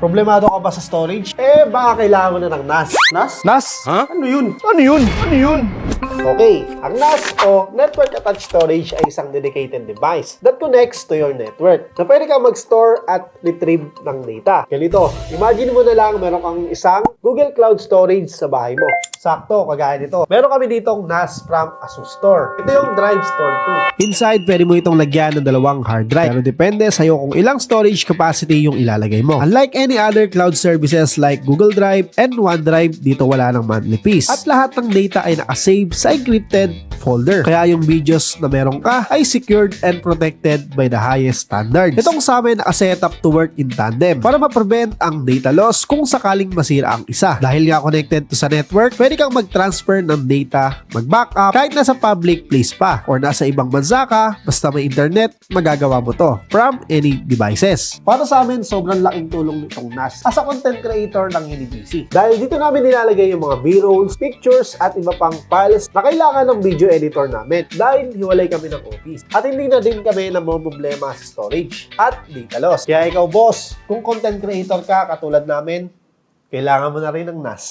Problemado ka ba sa storage? Eh, baka kailangan mo na ng NAS. NAS? Nas? Ano yun? Ano yun? Ano yun? Okay, ang NAS o Network Attached Storage ay isang dedicated device that connects to your network na pwede kang mag-store at retrieve ng data. Ganito, imagine mo na lang meron kang isang Google Cloud Storage sa bahay mo. Sakto, kagaya nito. Meron kami ditong NAS from Asus Store. Ito yung Drive Store 2. Inside, pwede mo itong lagyan ng dalawang hard drive. Pero depende sa'yo kung ilang storage capacity yung ilalagay mo. Unlike any other cloud services like Google Drive and OneDrive, dito wala ng monthly fees. At lahat ng data ay nakasave sa encrypted folder. Kaya yung videos na meron ka ay secured and protected by the highest standards. Itong sa amin nakasetup to work in tandem para ma-prevent ang data loss kung sakaling masira ang isa. Dahil nga connected to sa network, pwede kang mag-transfer ng data, mag-backup, kahit nasa public place pa or nasa ibang bansa ka, basta may internet, magagawa mo to from any devices. Para sa amin, sobrang laking tulong nitong NAS as a content creator ng Univici. Dahil dito namin nilalagay yung mga B-rolls, pictures, at iba pang files na kailangan ng video editor namin dahil hiwalay kami ng office. At hindi na din kami na problema sa storage at data loss. Kaya ikaw boss, kung content creator ka katulad namin, kailangan mo na rin ng NAS.